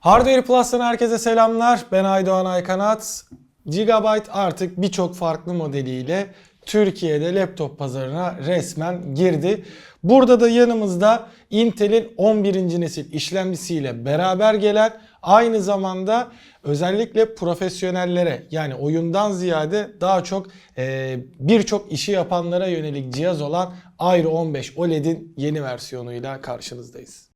Hardware Plus'tan herkese selamlar. Ben Aydoğan Aykanat. Gigabyte artık birçok farklı modeliyle Türkiye'de laptop pazarına resmen girdi. Burada da yanımızda Intel'in 11. nesil işlemcisiyle beraber gelen aynı zamanda özellikle profesyonellere yani oyundan ziyade daha çok e, birçok işi yapanlara yönelik cihaz olan Aero 15 OLED'in yeni versiyonuyla karşınızdayız.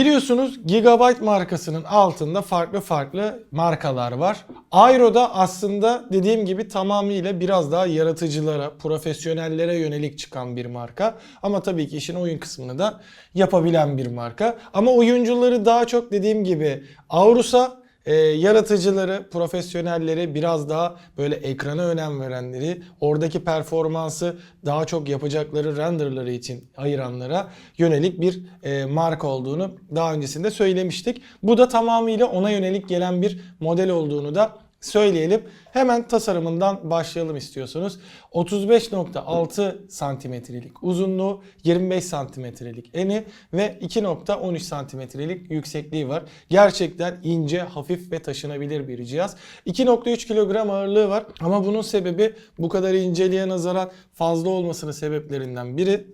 Biliyorsunuz Gigabyte markasının altında farklı farklı markalar var. Aero'da aslında dediğim gibi tamamıyla biraz daha yaratıcılara, profesyonellere yönelik çıkan bir marka. Ama tabii ki işin oyun kısmını da yapabilen bir marka. Ama oyuncuları daha çok dediğim gibi Aurus'a e, yaratıcıları, profesyonelleri biraz daha böyle ekrana önem verenleri, oradaki performansı daha çok yapacakları renderları için ayıranlara yönelik bir e, marka olduğunu daha öncesinde söylemiştik. Bu da tamamıyla ona yönelik gelen bir model olduğunu da söyleyelim. Hemen tasarımından başlayalım istiyorsunuz. 35.6 santimetrelik uzunluğu, 25 santimetrelik eni ve 2.13 santimetrelik yüksekliği var. Gerçekten ince, hafif ve taşınabilir bir cihaz. 2.3 kilogram ağırlığı var ama bunun sebebi bu kadar inceliğe nazaran fazla olmasının sebeplerinden biri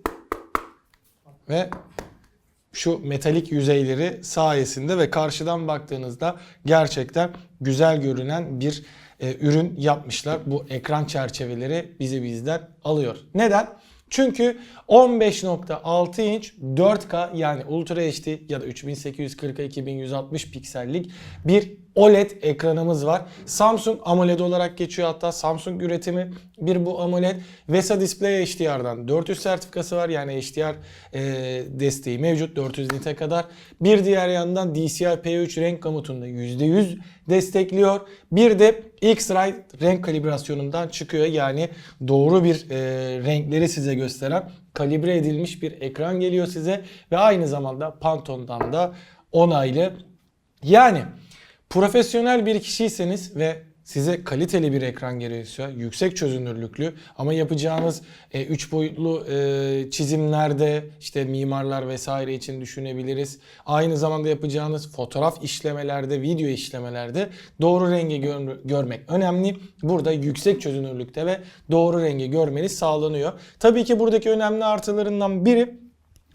ve şu metalik yüzeyleri sayesinde ve karşıdan baktığınızda gerçekten güzel görünen bir e, ürün yapmışlar. Bu ekran çerçeveleri bizi bizden alıyor. Neden? Çünkü 15.6 inç 4K yani Ultra HD ya da 3840 2160 piksellik bir OLED ekranımız var. Samsung AMOLED olarak geçiyor hatta Samsung üretimi bir bu AMOLED. VESA Display HDR'dan 400 sertifikası var yani HDR e, desteği mevcut 400 nite kadar. Bir diğer yandan DCI-P3 renk komutunda %100 destekliyor. Bir de X-Ray renk kalibrasyonundan çıkıyor yani doğru bir e, renkleri size gösteren kalibre edilmiş bir ekran geliyor size ve aynı zamanda Pantone'dan da onaylı. Yani profesyonel bir kişiyseniz ve size kaliteli bir ekran gerekiyorsa, yüksek çözünürlüklü ama yapacağınız 3 boyutlu e, çizimlerde işte mimarlar vesaire için düşünebiliriz. Aynı zamanda yapacağınız fotoğraf işlemelerde, video işlemelerde doğru rengi gör- görmek önemli. Burada yüksek çözünürlükte ve doğru rengi görmeniz sağlanıyor. Tabii ki buradaki önemli artılarından biri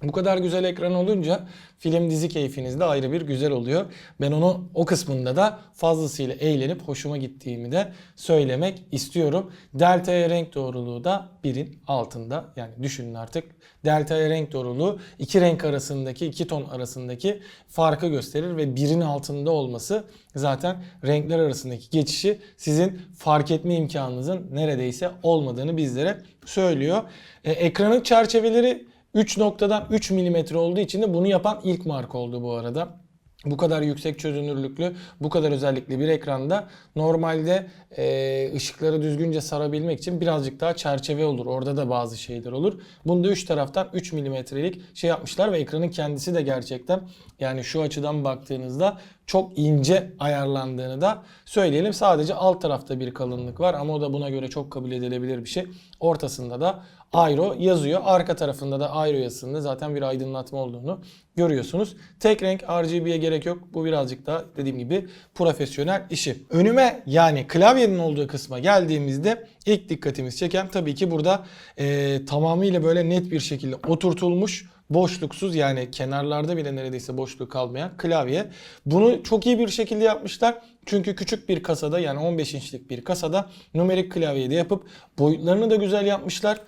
bu kadar güzel ekran olunca film dizi keyfiniz de ayrı bir güzel oluyor. Ben onu o kısmında da fazlasıyla eğlenip hoşuma gittiğimi de söylemek istiyorum. Delta E renk doğruluğu da birin altında. Yani düşünün artık delta E renk doğruluğu iki renk arasındaki iki ton arasındaki farkı gösterir ve birin altında olması zaten renkler arasındaki geçişi sizin fark etme imkanınızın neredeyse olmadığını bizlere söylüyor. E, ekranın çerçeveleri 3 noktadan 3 mm olduğu için de bunu yapan ilk marka oldu bu arada. Bu kadar yüksek çözünürlüklü, bu kadar özellikli bir ekranda normalde e, ışıkları düzgünce sarabilmek için birazcık daha çerçeve olur. Orada da bazı şeyler olur. Bunda 3 taraftan 3 milimetrelik şey yapmışlar ve ekranın kendisi de gerçekten yani şu açıdan baktığınızda çok ince ayarlandığını da söyleyelim. Sadece alt tarafta bir kalınlık var ama o da buna göre çok kabul edilebilir bir şey. Ortasında da Aero yazıyor. Arka tarafında da Aero yazısında zaten bir aydınlatma olduğunu görüyorsunuz. Tek renk RGB'ye gerek yok. Bu birazcık daha dediğim gibi profesyonel işi. Önüme yani klavyenin olduğu kısma geldiğimizde ilk dikkatimizi çeken tabii ki burada e, tamamıyla böyle net bir şekilde oturtulmuş boşluksuz yani kenarlarda bile neredeyse boşluk kalmayan klavye. Bunu çok iyi bir şekilde yapmışlar. Çünkü küçük bir kasada yani 15 inçlik bir kasada numerik klavyeyi de yapıp boyutlarını da güzel yapmışlar.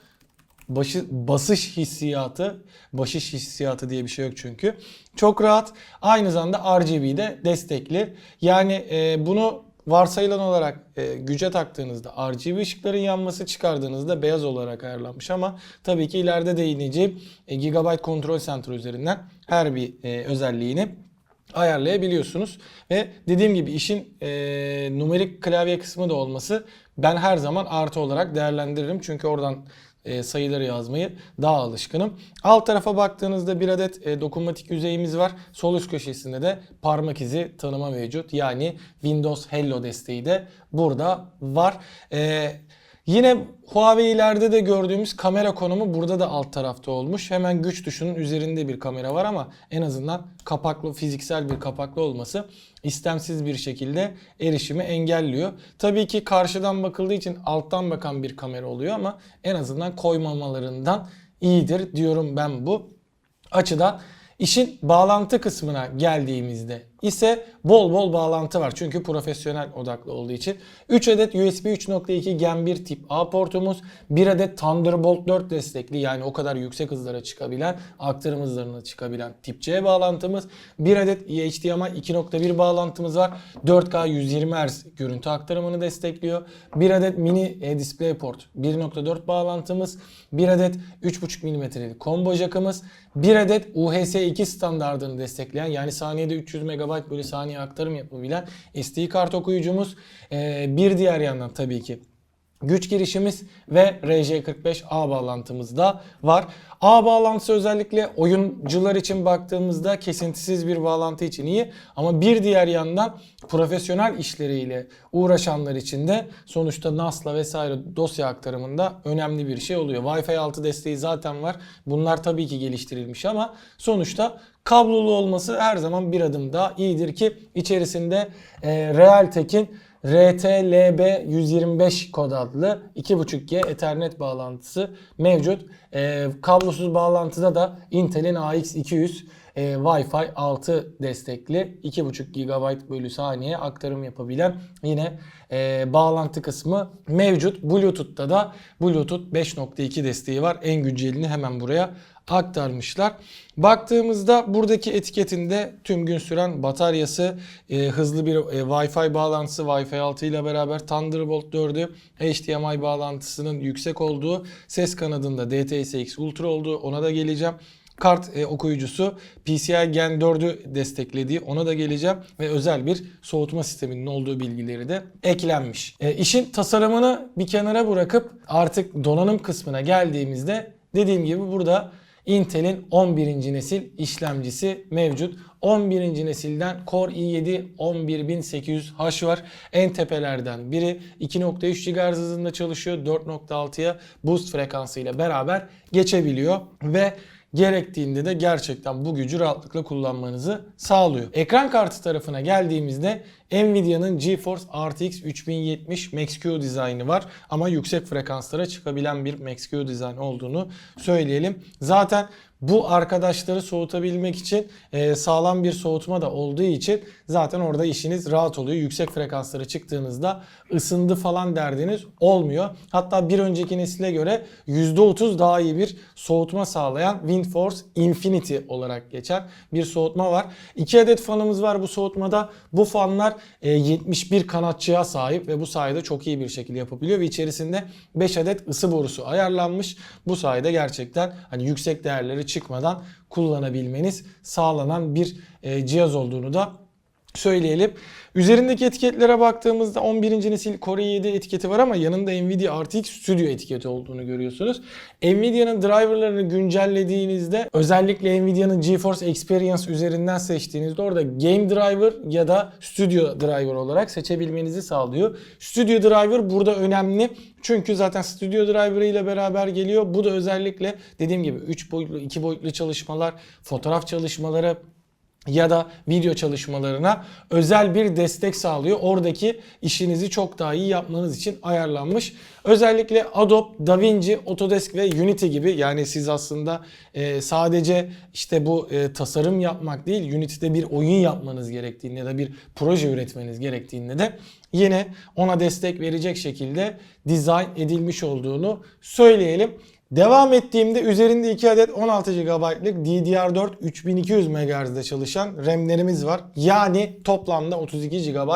Başı, basış hissiyatı, başış hissiyatı diye bir şey yok çünkü. Çok rahat. Aynı zamanda RGB'de destekli. Yani e, bunu varsayılan olarak e, güce taktığınızda RGB ışıkların yanması çıkardığınızda beyaz olarak ayarlanmış ama tabii ki ileride değineceğim e, Gigabyte Control Center üzerinden her bir e, özelliğini ayarlayabiliyorsunuz. Ve dediğim gibi işin e, numerik klavye kısmı da olması ben her zaman artı olarak değerlendiririm. Çünkü oradan e, sayıları yazmayı daha alışkınım. Alt tarafa baktığınızda bir adet e, dokunmatik yüzeyimiz var. Sol üst köşesinde de parmak izi tanıma mevcut. Yani Windows Hello desteği de burada var. E, Yine Huawei'lerde de gördüğümüz kamera konumu burada da alt tarafta olmuş. Hemen güç tuşunun üzerinde bir kamera var ama en azından kapaklı fiziksel bir kapaklı olması istemsiz bir şekilde erişimi engelliyor. Tabii ki karşıdan bakıldığı için alttan bakan bir kamera oluyor ama en azından koymamalarından iyidir diyorum ben bu açıdan. İşin bağlantı kısmına geldiğimizde ise bol bol bağlantı var. Çünkü profesyonel odaklı olduğu için. 3 adet USB 3.2 Gen 1 tip A portumuz, 1 adet Thunderbolt 4 destekli yani o kadar yüksek hızlara çıkabilen, aktarım hızlarına çıkabilen tip C bağlantımız, 1 adet HDMI 2.1 bağlantımız var. 4K 120 Hz görüntü aktarımını destekliyor. 1 adet mini e, DisplayPort 1.4 bağlantımız, 1 adet 3.5 mm'lik combo jackımız, 1 adet UHS-2 standartını destekleyen yani saniyede 300 MB bölü saniye aktarım yapabilen SD kart okuyucumuz. Ee, bir diğer yandan tabii ki güç girişimiz ve RJ45A bağlantımız da var. A bağlantısı özellikle oyuncular için baktığımızda kesintisiz bir bağlantı için iyi ama bir diğer yandan profesyonel işleriyle uğraşanlar için de sonuçta NAS'la vesaire dosya aktarımında önemli bir şey oluyor. Wi-Fi 6 desteği zaten var. Bunlar tabii ki geliştirilmiş ama sonuçta kablolu olması her zaman bir adım daha iyidir ki içerisinde e, Realtek'in RTLB 125 kod adlı 2.5G Ethernet bağlantısı mevcut. E, kablosuz bağlantıda da Intel'in AX200 e, Wi-Fi 6 destekli 2.5 GB bölü saniye aktarım yapabilen yine e, bağlantı kısmı mevcut. Bluetooth'ta da Bluetooth 5.2 desteği var. En güncelini hemen buraya aktarmışlar. Baktığımızda buradaki etiketinde tüm gün süren bataryası, e, hızlı bir e, Wi-Fi bağlantısı, Wi-Fi 6 ile beraber Thunderbolt 4'ü, HDMI bağlantısının yüksek olduğu, ses kanadında DTS:X Ultra olduğu ona da geleceğim kart e, okuyucusu PCI Gen 4'ü desteklediği ona da geleceğim ve özel bir soğutma sisteminin olduğu bilgileri de eklenmiş. E, işin tasarımını bir kenara bırakıp artık donanım kısmına geldiğimizde dediğim gibi burada Intel'in 11. nesil işlemcisi mevcut. 11. nesilden Core i7 11800H var. En tepelerden biri 2.3 GHz hızında çalışıyor. 4.6'ya boost frekansıyla beraber geçebiliyor ve gerektiğinde de gerçekten bu gücü rahatlıkla kullanmanızı sağlıyor. Ekran kartı tarafına geldiğimizde Nvidia'nın GeForce RTX 3070 Max-Q dizaynı var ama yüksek frekanslara çıkabilen bir Max-Q dizayn olduğunu söyleyelim. Zaten bu arkadaşları soğutabilmek için e, sağlam bir soğutma da olduğu için zaten orada işiniz rahat oluyor. Yüksek frekanslara çıktığınızda ısındı falan derdiniz olmuyor. Hatta bir önceki nesile göre %30 daha iyi bir soğutma sağlayan WindForce Infinity olarak geçen bir soğutma var. 2 adet fanımız var bu soğutmada. Bu fanlar 71 e, kanatçıya sahip ve bu sayede çok iyi bir şekilde yapabiliyor ve içerisinde 5 adet ısı borusu ayarlanmış. Bu sayede gerçekten hani yüksek değerleri çıkmadan kullanabilmeniz sağlanan bir e, cihaz olduğunu da söyleyelim. Üzerindeki etiketlere baktığımızda 11. nesil Core i7 etiketi var ama yanında Nvidia RTX Studio etiketi olduğunu görüyorsunuz. Nvidia'nın driverlarını güncellediğinizde özellikle Nvidia'nın GeForce Experience üzerinden seçtiğinizde orada Game Driver ya da Studio Driver olarak seçebilmenizi sağlıyor. Studio Driver burada önemli. Çünkü zaten Studio Driver ile beraber geliyor. Bu da özellikle dediğim gibi 3 boyutlu, 2 boyutlu çalışmalar, fotoğraf çalışmaları, ya da video çalışmalarına özel bir destek sağlıyor. Oradaki işinizi çok daha iyi yapmanız için ayarlanmış. Özellikle Adobe, DaVinci, Autodesk ve Unity gibi yani siz aslında e, sadece işte bu e, tasarım yapmak değil Unity'de bir oyun yapmanız gerektiğinde ya da bir proje üretmeniz gerektiğinde de yine ona destek verecek şekilde dizayn edilmiş olduğunu söyleyelim. Devam ettiğimde üzerinde 2 adet 16 GB'lık DDR4 3200 MHz'de çalışan RAM'lerimiz var. Yani toplamda 32 GB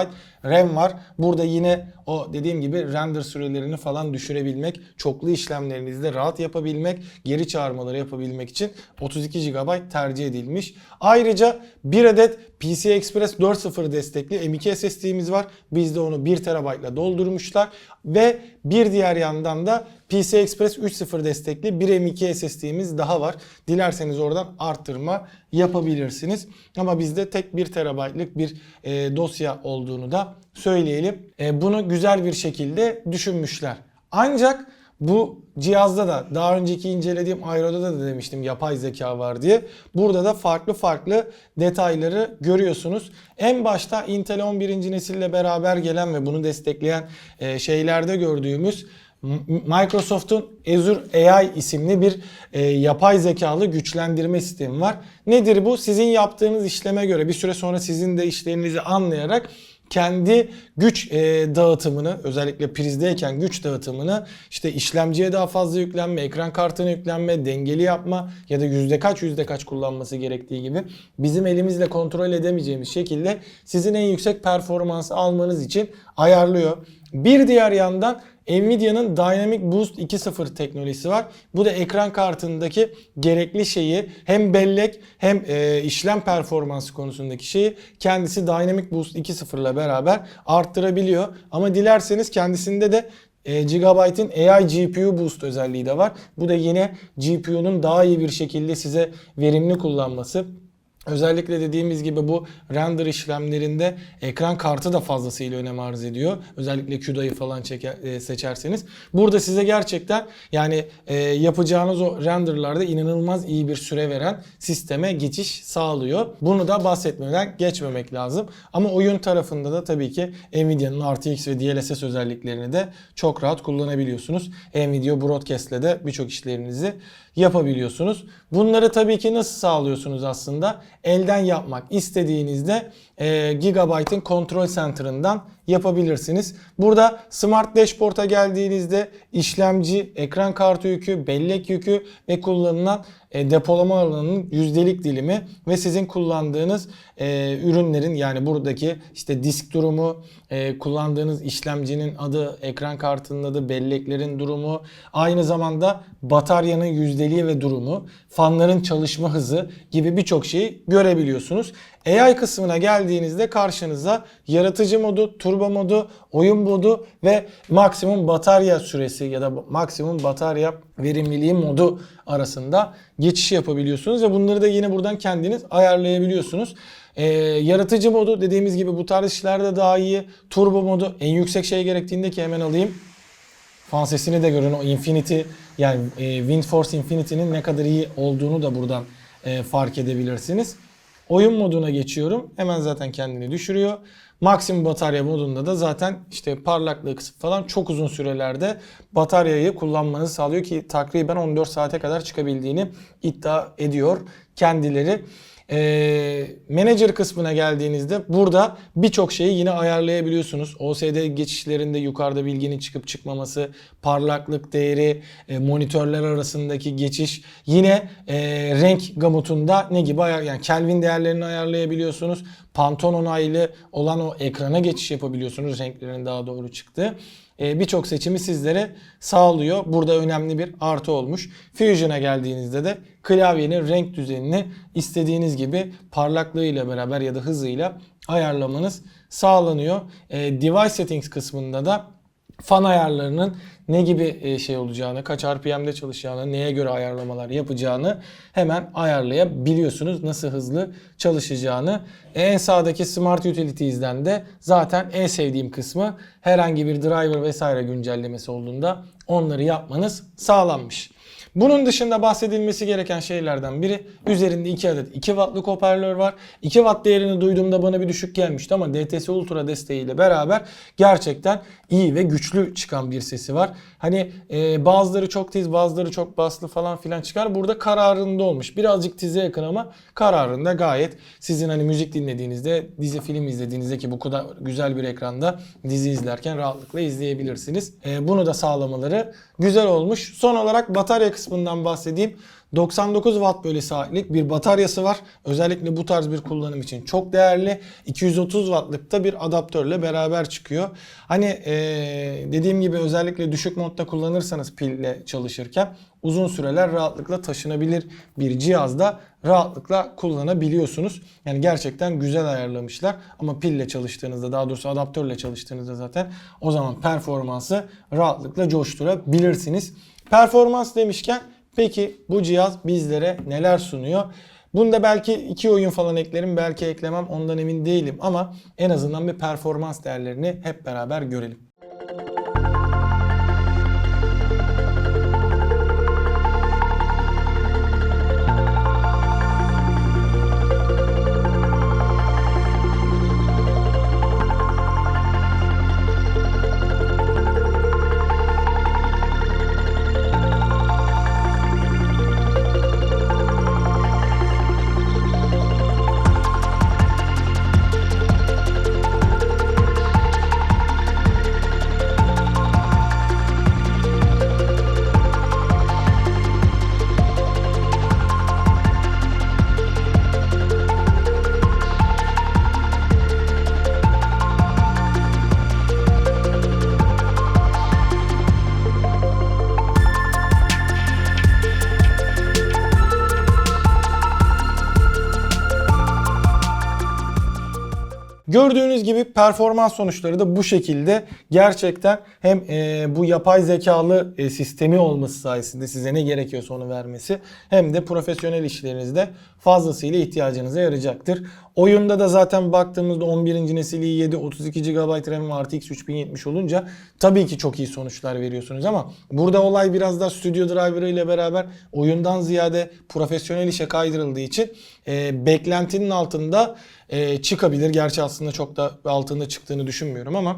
RAM var. Burada yine o dediğim gibi render sürelerini falan düşürebilmek, çoklu işlemlerinizi de rahat yapabilmek, geri çağırmaları yapabilmek için 32 GB tercih edilmiş. Ayrıca bir adet PCI Express 4.0 destekli M.2 SSD'miz var. Biz de onu 1 TB ile doldurmuşlar. Ve bir diğer yandan da PCI Express 3.0 destekli bir M.2 SSD'miz daha var. Dilerseniz oradan arttırma yapabilirsiniz. Ama bizde tek 1 TB'lık bir e, dosya olduğunu da söyleyelim. E, bunu güzel bir şekilde düşünmüşler. Ancak bu cihazda da daha önceki incelediğim Aero'da da demiştim yapay zeka var diye. Burada da farklı farklı detayları görüyorsunuz. En başta Intel 11. nesille beraber gelen ve bunu destekleyen e, şeylerde gördüğümüz Microsoft'un Azure AI isimli bir e, yapay zekalı güçlendirme sistemi var. Nedir bu? Sizin yaptığınız işleme göre bir süre sonra sizin de işlerinizi anlayarak kendi güç e, dağıtımını özellikle prizdeyken güç dağıtımını işte işlemciye daha fazla yüklenme, ekran kartına yüklenme, dengeli yapma ya da yüzde kaç yüzde kaç kullanması gerektiği gibi bizim elimizle kontrol edemeyeceğimiz şekilde sizin en yüksek performansı almanız için ayarlıyor. Bir diğer yandan Nvidia'nın Dynamic Boost 2.0 teknolojisi var. Bu da ekran kartındaki gerekli şeyi hem bellek hem e, işlem performansı konusundaki şeyi kendisi Dynamic Boost 2.0 ile beraber arttırabiliyor. Ama dilerseniz kendisinde de e, Gigabyte'in AI GPU Boost özelliği de var. Bu da yine GPU'nun daha iyi bir şekilde size verimli kullanması. Özellikle dediğimiz gibi bu render işlemlerinde ekran kartı da fazlasıyla önem arz ediyor. Özellikle CUDA'yı falan çeker, e, seçerseniz. Burada size gerçekten yani e, yapacağınız o renderlarda inanılmaz iyi bir süre veren sisteme geçiş sağlıyor. Bunu da bahsetmeden geçmemek lazım. Ama oyun tarafında da tabii ki Nvidia'nın RTX ve DLSS özelliklerini de çok rahat kullanabiliyorsunuz. Nvidia Broadcast'le de birçok işlerinizi yapabiliyorsunuz. Bunları tabii ki nasıl sağlıyorsunuz aslında? Elden yapmak istediğinizde e, Gigabyte'ın kontrol center'ından yapabilirsiniz. Burada Smart Dashboard'a geldiğinizde işlemci, ekran kartı yükü, bellek yükü ve kullanılan e, depolama alanının yüzdelik dilimi ve sizin kullandığınız e, ürünlerin yani buradaki işte disk durumu, e, kullandığınız işlemcinin adı, ekran kartının adı, belleklerin durumu, aynı zamanda bataryanın yüzdeliği ve durumu, fanların çalışma hızı gibi birçok şeyi görebiliyorsunuz. AI kısmına geldiğinizde karşınıza yaratıcı modu, turbo modu, oyun modu ve maksimum batarya süresi ya da maksimum batarya verimliliği modu arasında geçiş yapabiliyorsunuz ve bunları da yine buradan kendiniz ayarlayabiliyorsunuz. Ee, yaratıcı modu dediğimiz gibi bu tarz işlerde daha iyi. Turbo modu en yüksek şey gerektiğinde ki hemen alayım. Fan sesini de görün o Infinity yani e, WindForce Infinity'nin ne kadar iyi olduğunu da buradan e, fark edebilirsiniz. Oyun moduna geçiyorum. Hemen zaten kendini düşürüyor. Maksimum batarya modunda da zaten işte parlaklığı kısıp falan çok uzun sürelerde bataryayı kullanmanızı sağlıyor ki takriben 14 saate kadar çıkabildiğini iddia ediyor kendileri. Ee, manager kısmına geldiğinizde burada birçok şeyi yine ayarlayabiliyorsunuz. OSD geçişlerinde yukarıda bilginin çıkıp çıkmaması, parlaklık değeri, e, monitörler arasındaki geçiş. Yine e, renk gamutunda ne gibi ayar yani Kelvin değerlerini ayarlayabiliyorsunuz. Pantone onaylı olan o ekrana geçiş yapabiliyorsunuz renklerin daha doğru çıktığı e, birçok seçimi sizlere sağlıyor. Burada önemli bir artı olmuş. Fusion'a geldiğinizde de klavyenin renk düzenini istediğiniz gibi parlaklığıyla beraber ya da hızıyla ayarlamanız sağlanıyor. E, device settings kısmında da fan ayarlarının ne gibi e, şey olacağını, kaç RPM'de çalışacağını, neye göre ayarlamalar yapacağını hemen ayarlayabiliyorsunuz. Nasıl hızlı çalışacağını. En sağdaki Smart Utilities'den de zaten en sevdiğim kısmı herhangi bir driver vesaire güncellemesi olduğunda onları yapmanız sağlanmış. Bunun dışında bahsedilmesi gereken şeylerden biri üzerinde 2 adet 2 wattlık hoparlör var. 2 watt değerini duyduğumda bana bir düşük gelmişti ama DTS Ultra desteğiyle beraber gerçekten iyi ve güçlü çıkan bir sesi var. Hani e, bazıları çok tiz bazıları çok baslı falan filan çıkar. Burada kararında olmuş. Birazcık tize yakın ama kararında gayet sizin hani müzik dinlediğinizde dizi film izlediğinizde ki bu kadar güzel bir ekranda dizi izlerken rahatlıkla izleyebilirsiniz. E, bunu da sağlamaları güzel olmuş. Son olarak batarya kısmından bahsedeyim. 99 watt bölü saatlik bir bataryası var. Özellikle bu tarz bir kullanım için çok değerli. 230 wattlık da bir adaptörle beraber çıkıyor. Hani eee, dediğim gibi özellikle düşük modda kullanırsanız pille çalışırken uzun süreler rahatlıkla taşınabilir bir cihazda rahatlıkla kullanabiliyorsunuz. Yani gerçekten güzel ayarlamışlar. Ama pille çalıştığınızda daha doğrusu adaptörle çalıştığınızda zaten o zaman performansı rahatlıkla coşturabilirsiniz. Performans demişken peki bu cihaz bizlere neler sunuyor? Bunda belki iki oyun falan eklerim, belki eklemem ondan emin değilim ama en azından bir performans değerlerini hep beraber görelim. Gördüğünüz gibi performans sonuçları da bu şekilde gerçekten hem e, bu yapay zekalı e, sistemi olması sayesinde size ne gerekiyorsa onu vermesi hem de profesyonel işlerinizde fazlasıyla ihtiyacınıza yarayacaktır. Oyunda da zaten baktığımızda 11. nesil i7 32 GB RAM ve RTX 3070 olunca tabii ki çok iyi sonuçlar veriyorsunuz ama burada olay biraz da Studio Driver ile beraber oyundan ziyade profesyonel işe kaydırıldığı için e, beklentinin altında e, çıkabilir. Gerçi aslında çok da altında çıktığını düşünmüyorum ama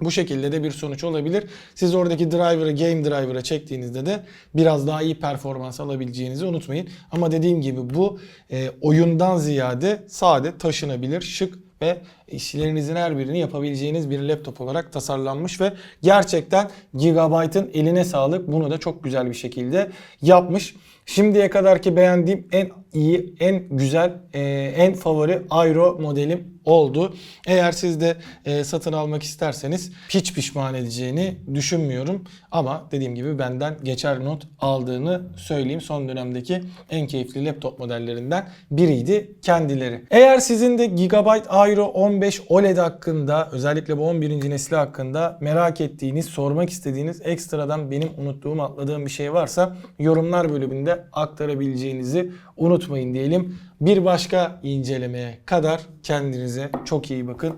bu şekilde de bir sonuç olabilir. Siz oradaki driver'ı game driver'a çektiğinizde de biraz daha iyi performans alabileceğinizi unutmayın. Ama dediğim gibi bu e, oyundan ziyade sade taşınabilir, şık ve işlerinizin her birini yapabileceğiniz bir laptop olarak tasarlanmış ve gerçekten Gigabyte'ın eline sağlık. Bunu da çok güzel bir şekilde yapmış. Şimdiye kadarki beğendiğim en iyi, en güzel, e, en favori Aero modelim oldu. Eğer siz de e, satın almak isterseniz hiç pişman edeceğini düşünmüyorum. Ama dediğim gibi benden geçer not aldığını söyleyeyim. Son dönemdeki en keyifli laptop modellerinden biriydi kendileri. Eğer sizin de Gigabyte Aero 15 OLED hakkında özellikle bu 11. nesli hakkında merak ettiğiniz, sormak istediğiniz ekstradan benim unuttuğum, atladığım bir şey varsa yorumlar bölümünde aktarabileceğinizi unutmayın diyelim. Bir başka incelemeye kadar kendinize çok iyi bakın.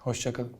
Hoşçakalın.